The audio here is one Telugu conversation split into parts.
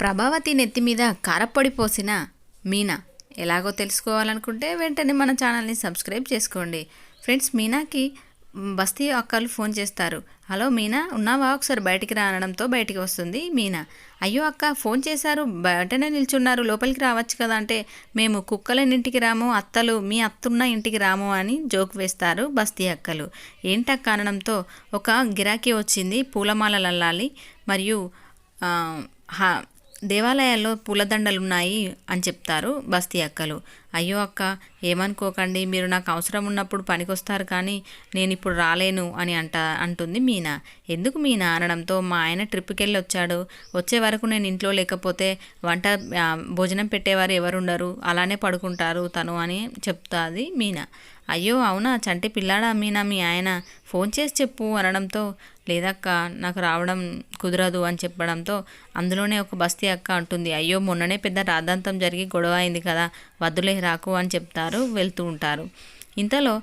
ప్రభావతి నెత్తి మీద కారపొడి పోసిన మీనా. ఎలాగో తెలుసుకోవాలనుకుంటే వెంటనే మన ఛానల్ని సబ్స్క్రైబ్ చేసుకోండి. ఫ్రెండ్స్ మీనాకి బస్తీ అక్కలు ఫోన్ చేస్తారు. హలో మీనా ఉన్నావా? ఒకసారి బయటికి రావడంతో బయటికి వస్తుంది మీనా. అయ్యో అక్క ఫోన్ చేశారు. బయటనే నిల్చున్నారు. లోపలికి రావచ్చు కదా అంటే మేము కుక్కలన్నింటికి రాము అత్తలు మీ అత్తున్న ఇంటికి రాము అని జోక్ వేస్తారు బస్తీ అక్కలు. ఏంటక్క అనడంతో ఒక గిరాకీ వచ్చింది పూలమాలలు అల్లాలి మరియు దేవాలయాల్లో పూలదండలు ఉన్నాయి అని చెప్తారు బస్తీ అక్కలు. అయ్యో అక్క ఏమనుకోకండి మీరు నాకు అవసరం ఉన్నప్పుడు పనికొస్తారు కానీ నేను ఇప్పుడు రాలేను అని అంట అంటుంది మీనా. ఎందుకు మీనా? అనడంతో మా ఆయన ట్రిప్కి వెళ్ళి వచ్చాడు వచ్చే వరకు నేను ఇంట్లో లేకపోతే వంట భోజనం పెట్టేవారు ఎవరుండరు. అలానే పడుకుంటారు తను అని చెప్తాది మీనా. అయ్యో అవునా? చంటి పిల్లాడా మీనా మీ ఆయన? ఫోన్ చేసి చెప్పు అనడంతో లేదక్క నాకు రావడం కుదరదు అని చెప్పడంతో అందులోనే ఒక బస్తీ అక్క అంటుంది. అయ్యో మొన్ననే పెద్ద రాద్ధాంతం జరిగి గొడవ అయింది కదా వద్దులే రాకు అని చెప్తారు వెళ్తూ ఉంటారు. ఇంతలో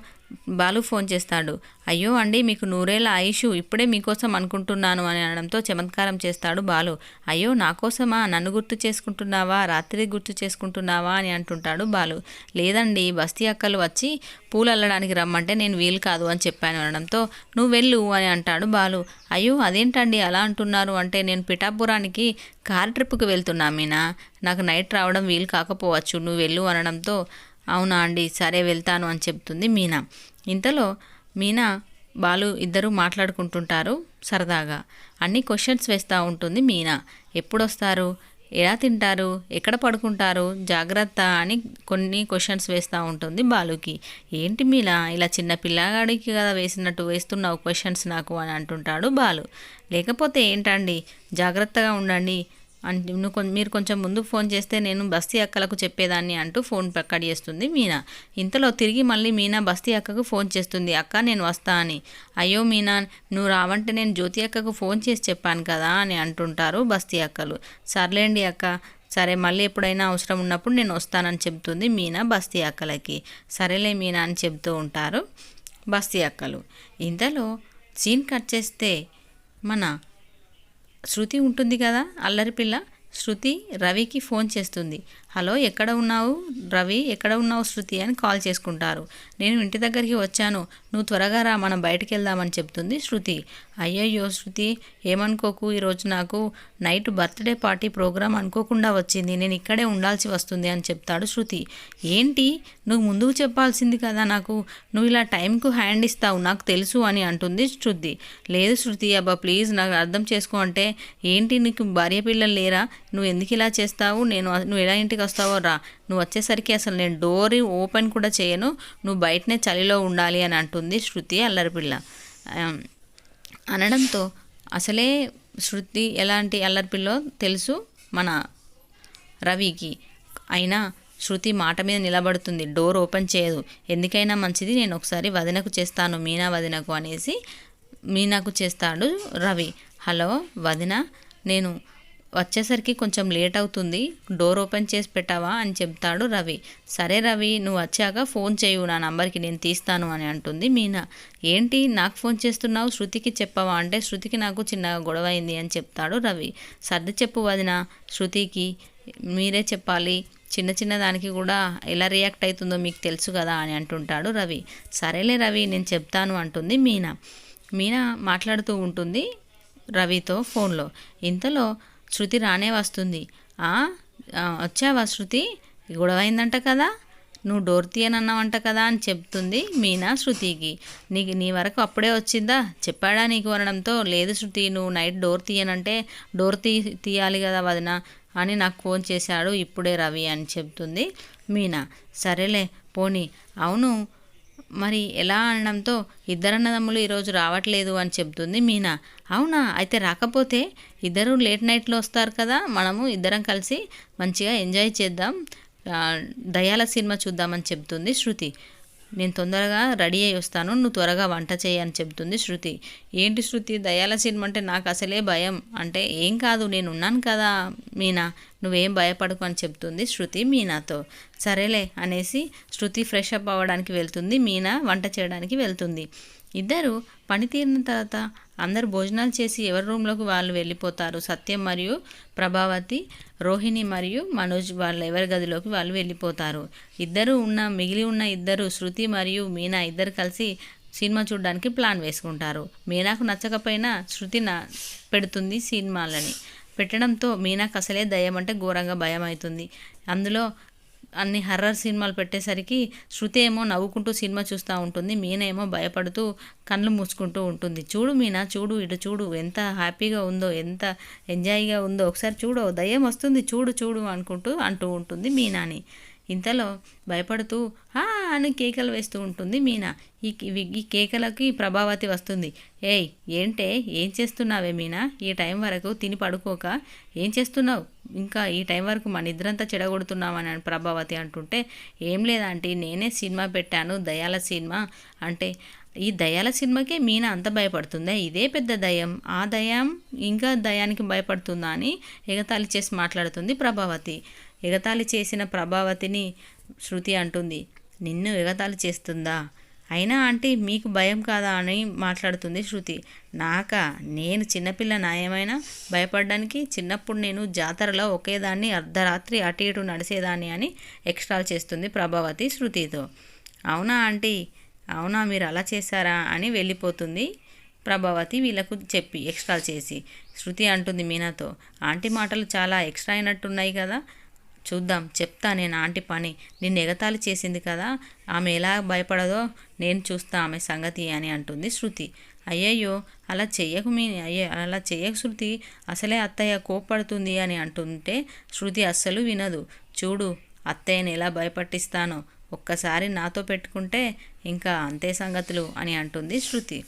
బాలు ఫోన్ చేస్తాడు. అయ్యో అండి మీకు నూరేళ్ళ ఆయుషు ఇప్పుడే మీకోసం అనుకుంటున్నాను అని అనడంతో చమత్కారం చేస్తాడు బాలు. అయ్యో నా కోసమా? నన్ను గుర్తు చేసుకుంటున్నావా? రాత్రి గుర్తు చేసుకుంటున్నావా? అని అంటుంటాడు బాలు. లేదండి బస్తీ అక్కలు వచ్చి పూలు అల్లడానికి రమ్మంటే నేను వీలు కాదు అని చెప్పాను అనడంతో నువ్వు వెళ్ళు అని అంటాడు బాలు. అయ్యో అదేంటండి అలా అంటున్నారు? అంటే నేను పిఠాపురానికి కార్ ట్రిప్కి వెళ్తున్నా మీనా? నాకు నైట్ రావడం వీలు కాకపోవచ్చు నువ్వు వెళ్ళు అనడంతో అవునా అండి సరే వెళ్తాను అని చెప్తుంది మీనా. ఇంతలో మీనా బాలు ఇద్దరు మాట్లాడుకుంటుంటారు సరదాగా. అన్ని క్వశ్చన్స్ వేస్తూ ఉంటుంది మీనా. ఎప్పుడు వస్తారు ఎలా తింటారు? ఎక్కడ పడుకుంటారు? జాగ్రత్త అని కొన్ని క్వశ్చన్స్ వేస్తూ ఉంటుంది బాలుకి. ఏంటి మీలా ఇలా చిన్న పిల్లగాడికి కదా వేసినట్టు వేస్తున్నావు క్వశ్చన్స్ నాకు అని అంటుంటాడు బాలు. లేకపోతే ఏంటండి? జాగ్రత్తగా ఉండండి. అంటే నువ్వు మీరు కొంచెం ముందు ఫోన్ చేస్తే నేను బస్తీ అక్కలకు చెప్పేదాన్ని అంటూ ఫోన్ కట్ చేస్తుంది మీనా. ఇంతలో తిరిగి మళ్ళీ మీనా బస్తీ అక్కకు ఫోన్ చేస్తుంది. అక్క నేను వస్తా అని. అయ్యో మీనా నువ్వు రావంటే నేను జ్యోతి అక్కకు ఫోన్ చేసి చెప్పాను కదా అని అంటుంటారు బస్తీ అక్కలు. సర్లేండి అక్క సరే మళ్ళీ ఎప్పుడైనా అవసరం ఉన్నప్పుడు నేను వస్తానని చెప్తుంది మీనా బస్తీ అక్కలకి. సరేలే మీనా అని చెప్తూ ఉంటారు బస్తీ అక్కలు. ఇంతలో సీన్ కట్ చేస్తే మన శృతి ఉంటుంది కదా అల్లరి పిల్ల? శృతి రవికి ఫోన్ చేస్తుంది. హలో ఎక్కడ ఉన్నావు? రవి ఎక్కడ ఉన్నావు శృతి అని కాల్ చేసుకుంటారు. నేను ఇంటి దగ్గరికి వచ్చాను. నువ్వు త్వరగా రా మనం బయటికి వెళ్దామని చెప్తుంది శృతి. అయ్యయ్యో శృతి ఏమనుకోకు? ఈరోజు నాకు నైట్ బర్త్డే పార్టీ ప్రోగ్రాం అనుకోకుండా వచ్చింది. నేను ఇక్కడే ఉండాల్సి వస్తుంది అని చెప్తాడు శృతి. ఏంటి? నువ్వు ముందుకు చెప్పాల్సింది కదా నాకు. నువ్వు ఇలా టైంకు హ్యాండ్ ఇస్తావు నాకు తెలుసు అని అంటుంది శృతి. లేదు శృతి అబ్బా ప్లీజ్ నాకు అర్థం చేసుకో అంటే ఏంటి నీకు భార్య పిల్లలు లేరా? నువ్వు ఎందుకు ఇలా చేస్తావు? నేను నువ్వు ఎలా ఇంటికి వస్తావో రా. నువ్వు వచ్చేసరికి అసలు నేను డోర్ ఓపెన్ కూడా చేయను. నువ్వు బయటనే చలిలో ఉండాలి అని అంటుంది శృతి అల్లరిపిల్ల. అనడంతో అసలే శృతి ఎలాంటి అల్లరిపిల్లో తెలుసు? మన రవికి. అయినా శృతి మాట మీద నిలబడుతుంది. డోర్ ఓపెన్ చేయదు. ఎందుకైనా మంచిది. నేను ఒకసారి వదినకు చేస్తాను. మీనా వదినకు అనేసి మీనాకు చేస్తాడు రవి. హలో వదిన నేను వచ్చేసరికి కొంచెం లేట్ అవుతుంది. డోర్ ఓపెన్ చేసి పెట్టావా అని చెప్తాడు రవి. సరే రవి నువ్వు వచ్చాక ఫోన్ చేయు నా నంబర్కి నేను తీస్తాను అని అంటుంది మీనా. ఏంటి నాకు ఫోన్ చేస్తున్నావు? శృతికి చెప్పవా? అంటే శృతికి నాకు చిన్నగా గొడవ అయింది అని చెప్తాడు రవి. సర్ది చెప్పు వదిన శృతికి మీరే చెప్పాలి. చిన్న చిన్న దానికి కూడా ఎలా రియాక్ట్ అవుతుందో మీకు తెలుసు కదా అని అంటుంటాడు రవి. సరేలే రవి నేను చెప్తాను అంటుంది మీనా. మీనా మాట్లాడుతూ ఉంటుంది రవితో ఫోన్లో. ఇంతలో శృతి రానే వస్తుంది. వచ్చావా శృతి? గొడవ అయిందంట కదా. నువ్వు డోర్ తీయనన్నావంట కదా అని చెప్తుంది మీనా శృతికి. నీకు నీ వరకు అప్పుడే వచ్చిందా? చెప్పాడా నీకు అనడంతో లేదు శృతి నువ్వు నైట్ డోర్ తీయనంటే డోర్ తీ తీయాలి కదా వదిన అని నాకు ఫోన్ చేశాడు. ఇప్పుడే రవి అని చెప్తుంది మీనా. సరేలే పోనీ. అవును మరి ఎలా అనడంతో ఇద్దరన్నదమ్ములు ఈరోజు రావట్లేదు అని చెప్తుంది మీనా. అవునా? అయితే రాకపోతే ఇద్దరు లేట్ నైట్లో వస్తారు కదా. మనము ఇద్దరం కలిసి మంచిగా ఎంజాయ్ చేద్దాం. దయాల సినిమా చూద్దామని చెప్తుంది శృతి. నేను తొందరగా రెడీ అయి వస్తాను నువ్వు త్వరగా వంట చేయి అని శృతి. ఏంటి శృతి దయాల సినిమా అంటే నాకు అసలే భయం. అంటే ఏం కాదు నేను ఉన్నాను కదా మీనా నువ్వేం భయపడకు అని చెప్తుంది శృతి మీనాతో. సరేలే అనేసి శృతి ఫ్రెష్ అప్ అవ్వడానికి వెళ్తుంది మీనా వంట చేయడానికి వెళ్తుంది. ఇద్దరు పని తీరిన తర్వాత అందరు భోజనాలు చేసి ఎవరి రూమ్లోకి వాళ్ళు వెళ్ళిపోతారు. సత్యం మరియు ప్రభావతి రోహిణి మరియు మనోజ్ వాళ్ళ ఎవరి గదిలోకి వాళ్ళు వెళ్ళిపోతారు. ఇద్దరు ఉన్న మిగిలి ఉన్న ఇద్దరు శృతి మరియు మీనా ఇద్దరు కలిసి సినిమా చూడడానికి ప్లాన్ వేసుకుంటారు. మీనాకు నచ్చకపోయినా శృతి నా పెడుతుంది సినిమాలని. పెట్టడంతో మీనాకు అసలే దయ్యం అంటే ఘోరంగా భయం అవుతుంది అందులో అన్ని హర్రర్ సినిమాలు పెట్టేసరికి శృతి ఏమో నవ్వుకుంటూ సినిమా చూస్తూ ఉంటుంది మీనా ఏమో భయపడుతూ కళ్ళు మూసుకుంటూ ఉంటుంది. చూడు మీనా చూడు ఇటు చూడు ఎంత హ్యాపీగా ఉందో ఎంత ఎంజాయ్గా ఉందో ఒకసారి చూడు దయ్యం వస్తుంది చూడు చూడు అనుకుంటూ అంటూ ఉంటుంది మీనాని. ఇంతలో భయపడుతూ ఆ అని కేకలు వేస్తూ ఉంటుంది మీనా. ఈ ఈ కేకలకి ప్రభావతి వస్తుంది. ఏయ్ ఏంటే ఏం చేస్తున్నావే మీనా? ఈ టైం వరకు తిని పడుకోక ఏం చేస్తున్నావు? ఇంకా ఈ టైం వరకు మన నిద్రంతా చెడగొడుతున్నామని ప్రభావతి అంటుంటే ఏం లేదంటే నేనే సినిమా పెట్టాను దయాల సినిమా. అంటే ఈ దయాల సినిమాకే మీనా అంత భయపడుతుందా? ఇదే పెద్ద దయం ఆ దయం ఇంకా దయానికి భయపడుతుందా? అని ఎగతాళి చేసి మాట్లాడుతుంది ప్రభావతి. ఎగతాళి చేసిన ప్రభావతిని శృతి అంటుంది. నిన్ను ఎగతాళి చేస్తుందా? అయినా ఆంటీ మీకు భయం కాదా అని మాట్లాడుతుంది శృతి. నాక నేను చిన్నపిల్ల న్యాయమైనా? భయపడడానికి చిన్నప్పుడు నేను జాతరలో ఒకేదాన్ని అర్ధరాత్రి అటు ఇటు నడిచేదాన్ని అని ఎక్స్ట్రాల్ చేస్తుంది ప్రభావతి శృతితో. అవునా ఆంటీ? అవునా మీరు అలా చేశారా అని వెళ్ళిపోతుంది ప్రభావతి వీళ్ళకు చెప్పి ఎక్స్ట్రా చేసి. శృతి అంటుంది మీనాతో. ఆంటీ మాటలు చాలా ఎక్స్ట్రా అయినట్టున్నాయి కదా? చూద్దాం చెప్తా నేను ఆంటీ పని. నిన్ను ఎగతాళి చేసింది కదా ఆమె ఎలా భయపడదో నేను చూస్తా ఆమె సంగతి అని అంటుంది శృతి. అయ్యయ్యో అలా చెయ్యకు మీ అయ్యే అలా చెయ్యకు శృతి అసలే అత్తయ్య కోప్పడుతుంది అని అంటుంటే శృతి అస్సలు వినదు. చూడు అత్తయ్యని ఎలా భయపట్టిస్తానో ఒక్కసారి నాతో పెట్టుకుంటే ఇంకా అంతే సంగతులు అని అంటుంది శృతి.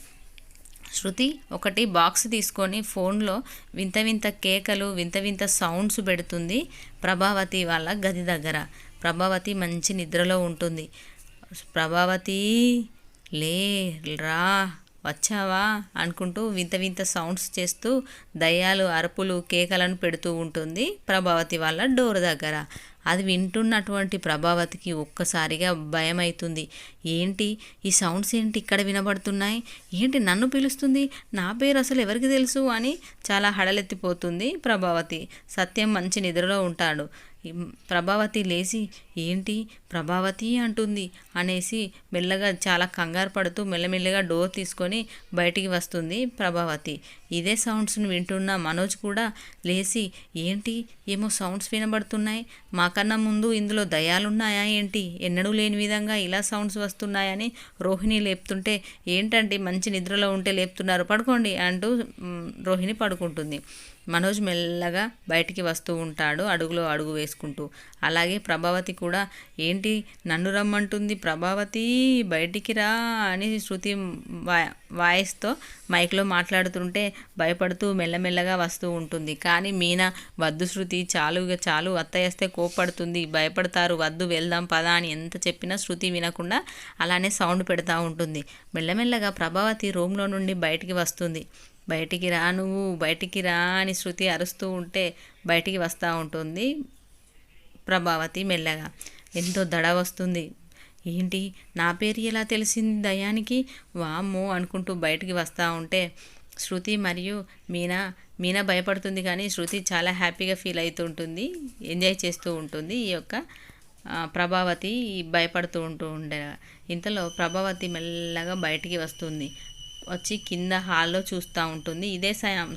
శృతి ఒకటి బాక్స్ తీసుకొని ఫోన్లో వింత వింత కేకలు వింత వింత సౌండ్స్ పెడుతుంది ప్రభావతి వాళ్ళ గది దగ్గర. ప్రభావతి మంచి నిద్రలో ఉంటుంది. ప్రభావతి లే రా. వచ్చావా అనుకుంటూ వింత వింత సౌండ్స్ చేస్తూ దయ్యాలు అరుపులు కేకలను పెడుతూ ఉంటుంది ప్రభావతి వాళ్ళ డోర్ దగ్గర. అది వింటున్నటువంటి ప్రభావతికి ఒక్కసారిగా భయం అవుతుంది ఏంటి? ఈ సౌండ్స్ ఏంటి ఇక్కడ వినబడుతున్నాయి? ఏంటి నన్ను పిలుస్తుంది? నా పేరు అసలు ఎవరికి తెలుసు? అని చాలా హడలెత్తిపోతుంది ప్రభావతి. సత్యం మంచి నిద్రలో ఉంటాడు. ప్రభావతి లేచి ఏంటి? ప్రభావతి అంటుంది అనేసి మెల్లగా చాలా కంగారు పడుతూ మెల్లమెల్లగా డోర్ తీసుకొని బయటికి వస్తుంది ప్రభావతి. ఇదే సౌండ్స్ని వింటున్న మనోజ్ కూడా లేచి ఏంటి? ఏమో సౌండ్స్ వినబడుతున్నాయి. మాకన్నా ముందు ఇందులో దయాలున్నాయా ఏంటి? ఎన్నడూ లేని విధంగా ఇలా సౌండ్స్ వస్తున్నాయని రోహిణి లేపుతుంటే ఏంటంటే మంచి నిద్రలో ఉంటే లేపుతున్నారు పడుకోండి అంటూ రోహిణి పడుకుంటుంది. మనోజ్ మెల్లగా బయటికి వస్తూ ఉంటాడు అడుగులో అడుగు వేసుకుంటూ. అలాగే ప్రభావతి కూడా ఏంటి నన్ను రమ్మంటుంది? ప్రభావతి బయటికి రా అని శృతి వాయిస్తో మైక్లో మాట్లాడుతుంటే భయపడుతూ మెల్లమెల్లగా వస్తూ ఉంటుంది. కానీ మీనా వద్దు శృతి చాలు చాలు అత్తయ్యేస్తే కోప్పడుతుంది భయపడతారు వద్దు వెళ్దాం పదా అని ఎంత చెప్పినా శృతి వినకుండా అలానే సౌండ్ పెడతా ఉంటుంది. మెల్లమెల్లగా ప్రభావతి రూమ్లో నుండి బయటికి వస్తుంది. బయటికి రా నువ్వు బయటికి రా అని శృతి అరుస్తూ ఉంటే బయటికి వస్తూ ఉంటుంది ప్రభావతి మెల్లగా. ఎంతో దడ వస్తుంది. ఏంటి? నా పేరు ఎలా తెలిసింది దయానికి? వామ్మో అనుకుంటూ బయటికి వస్తూ ఉంటే శృతి మరియు మీనా మీనా భయపడుతుంది కానీ శృతి చాలా హ్యాపీగా ఫీల్ అవుతూ ఉంటుంది ఎంజాయ్ చేస్తూ ఉంటుంది ఈ యొక్క ప్రభావతి భయపడుతూ ఉంటూ ఉండే ఇంతలో ప్రభావతి మెల్లగా బయటికి వస్తుంది. వచ్చి కింద హాల్లో చూస్తూ ఉంటుంది. ఇదే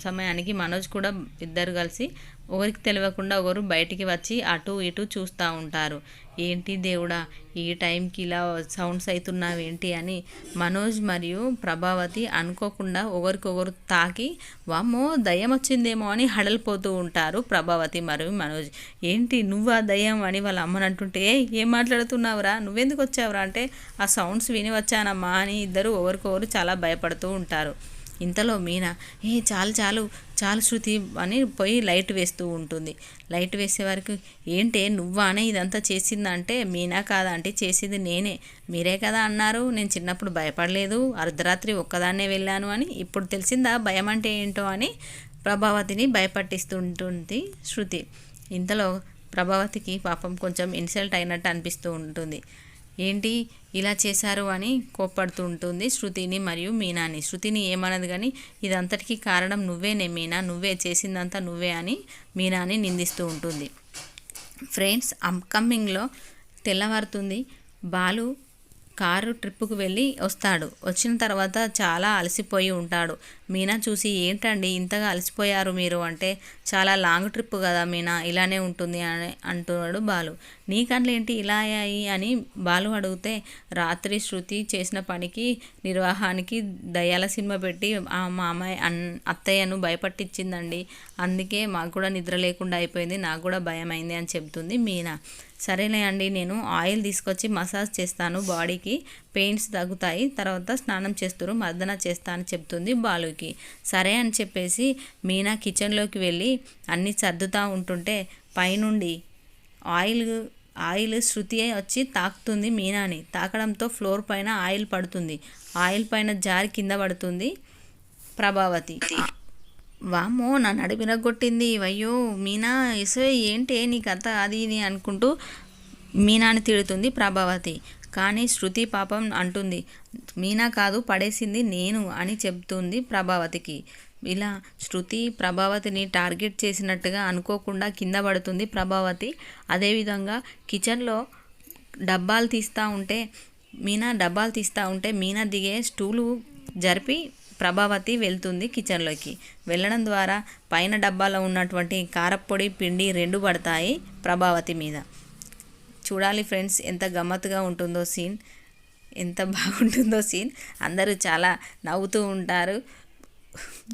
సమయానికి మనోజ్ కూడా ఇద్దరు కలిసి ఒకరికి తెలియకుండా ఒకరు బయటికి వచ్చి అటు ఇటు చూస్తూ ఉంటారు. ఏంటి దేవుడా ఈ టైంకి ఇలా సౌండ్స్ అవుతున్నావేంటి అని మనోజ్ మరియు ప్రభావతి అనుకోకుండా ఒకరికొకరు తాకి వామ్మో దయ్యం వచ్చిందేమో అని హడలిపోతూ ఉంటారు ప్రభావతి మరియు మనోజ్. ఏంటి నువ్వా దయ్యం అని వాళ్ళ అమ్మని అంటుంటే ఏం మాట్లాడుతున్నావురా? నువ్వెందుకు వచ్చావురా? అంటే ఆ సౌండ్స్ విని వచ్చానమ్మా అని ఇద్దరు ఒకరికొకరు చాలా భయపడుతూ ఉంటారు. ఇంతలో మీనా ఏ చాలు చాలు చాలు శృతి అని పోయి లైట్ వేస్తూ ఉంటుంది. లైట్ వేసే వరకు ఏంటే నువ్వానే ఇదంతా చేసిందంటే మీనా కాదా అంటే చేసింది నేనే. మీరే కదా అన్నారు నేను చిన్నప్పుడు భయపడలేదు అర్ధరాత్రి ఒక్కదాన్నే వెళ్ళాను అని. ఇప్పుడు తెలిసిందా భయం అంటే ఏంటో అని ప్రభావతిని భయపట్టిస్తుంటుంది శృతి. ఇంతలో ప్రభావతికి పాపం కొంచెం ఇన్సల్ట్ అయినట్టు అనిపిస్తూ ఉంటుంది. ఏంటి ఇలా చేశారు అని కోప్పడుతూ ఉంటుంది శృతిని మరియు మీనాని. శృతిని ఏమన్నది కానీ ఇదంతటికీ కారణం నువ్వేనే మీనా నువ్వే చేసిందంతా నువ్వే అని మీనాని నిందిస్తూ ఉంటుంది. ఫ్రెండ్స్ అప్కమింగ్లో తెల్లవారుతుంది. బాలు కారు ట్రిప్పుకు వెళ్ళి వస్తాడు. వచ్చిన తర్వాత చాలా అలసిపోయి ఉంటాడు. మీనా చూసి ఏంటండి ఇంతగా అలసిపోయారు మీరు? అంటే చాలా లాంగ్ ట్రిప్ కదా మీనా ఇలానే ఉంటుంది అని అంటున్నాడు బాలు. నీ ఏంటి ఇలా అయ్యాయి అని బాలు అడిగితే రాత్రి శృతి చేసిన పనికి నిర్వాహానికి దయాల సినిమా పెట్టి ఆ మా అమ్మాయి అన్ అత్తయ్యను భయపట్టించిందండి. అందుకే మాకు కూడా నిద్ర లేకుండా అయిపోయింది నాకు కూడా భయం అయింది అని చెప్తుంది మీనా. సరేలే అండి నేను ఆయిల్ తీసుకొచ్చి మసాజ్ చేస్తాను బాడీకి పెయిన్స్ తగ్గుతాయి తర్వాత స్నానం చేస్తారు మర్దన చేస్తా అని చెప్తుంది బాలుకి. సరే అని చెప్పేసి మీనా కిచెన్లోకి వెళ్ళి అన్నీ సర్దుతూ ఉంటుంటే పైనుండి ఆయిల్ ఆయిల్ శృతి వచ్చి తాకుతుంది మీనాని. తాకడంతో ఫ్లోర్ పైన ఆయిల్ పడుతుంది. ఆయిల్ పైన జారి కింద పడుతుంది ప్రభావతి. వామ్మో నా నడు వినగొట్టింది అయ్యో మీనా ఇసే ఏంటి నీ కథ? అది ఇది అనుకుంటూ మీనాని తిడుతుంది ప్రభావతి. కానీ శృతి పాపం అంటుంది. మీనా కాదు పడేసింది నేను అని చెప్తుంది ప్రభావతికి. ఇలా శృతి ప్రభావతిని టార్గెట్ చేసినట్టుగా అనుకోకుండా కింద పడుతుంది ప్రభావతి. అదేవిధంగా కిచెన్లో డబ్బాలు తీస్తూ ఉంటే మీనా డబ్బాలు తీస్తూ ఉంటే మీనా దిగే స్టూలు జరిపి ప్రభావతి వెళ్తుంది కిచెన్లోకి. వెళ్ళడం ద్వారా పైన డబ్బాలో ఉన్నటువంటి కారప్పొడి పిండి రెండు పడతాయి ప్రభావతి మీద. చూడాలి ఫ్రెండ్స్ ఎంత గమ్మత్తుగా ఉంటుందో సీన్. ఎంత బాగుంటుందో సీన్. అందరూ చాలా నవ్వుతూ ఉంటారు.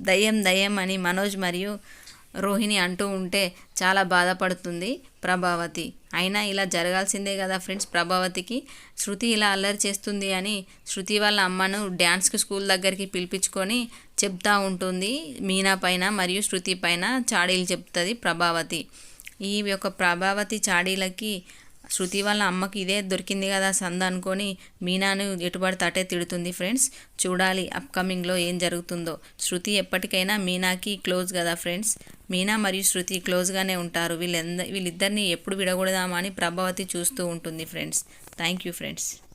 దయ్యం దయ్యం అని మనోజ్ మరియు రోహిణి అంటూ ఉంటే చాలా బాధపడుతుంది ప్రభావతి. అయినా ఇలా జరగాల్సిందే కదా ఫ్రెండ్స్ ప్రభావతికి? శృతి ఇలా అల్లరి చేస్తుంది అని శృతి వాళ్ళ అమ్మను డ్యాన్స్కి స్కూల్ దగ్గరికి పిలిపించుకొని చెప్తా ఉంటుంది. మీనా పైన మరియు శృతి పైన చాడీలు చెప్తుంది ప్రభావతి. ఈ యొక్క ప్రభావతి చాడీలకి శృతి వాళ్ళ అమ్మకి ఇదే దొరికింది కదా సంద అనుకొని మీనాను ఎటుబడి తటే తిడుతుంది ఫ్రెండ్స్. చూడాలి అప్కమింగ్లో ఏం జరుగుతుందో. శృతి ఎప్పటికైనా మీనాకి క్లోజ్ కదా ఫ్రెండ్స్. మీనా మరియు శృతి క్లోజ్గానే ఉంటారు. వీళ్ళంద వీళ్ళిద్దరిని ఎప్పుడు విడగొడదామని ప్రభావతి చూస్తూ ఉంటుంది ఫ్రెండ్స్. Thank you friends